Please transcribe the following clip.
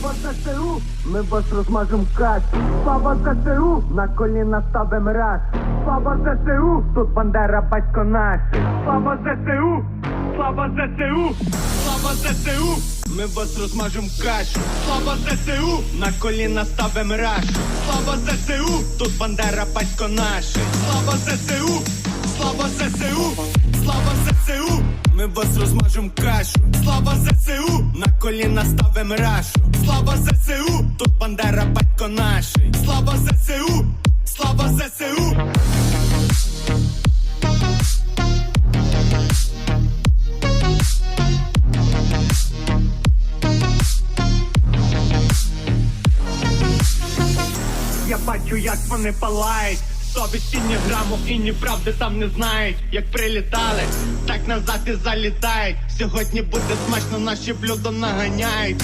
Слава ЗСУ, ми вас розмажем каш. Слава ЗСУ, на коліна ставим раз. Слава ЗСУ, тут бандера батько наш. Слава ЗСУ, слава ЗСУ, слава ЗСУ, ми вас розмажем кашу. Слава ЗСУ, на коліна ставим рашу. Слава ЗСУ, тут бандера батько наш. Слава ЗСУ, слава ЗСУ, слава ЗСУ, ми вас розмажем кашу. Слава ЗСУ, ставим рашу. Слава ЗСУ, тут бандера батько наш. Слава ЗСУ, слава ЗСУ. Я бачу, як вони палають. Совісті ні граму і ні правди там не знають. Як прилітали, так назад і залітають. Сьогодні буде смачно, наші блюдо наганяють.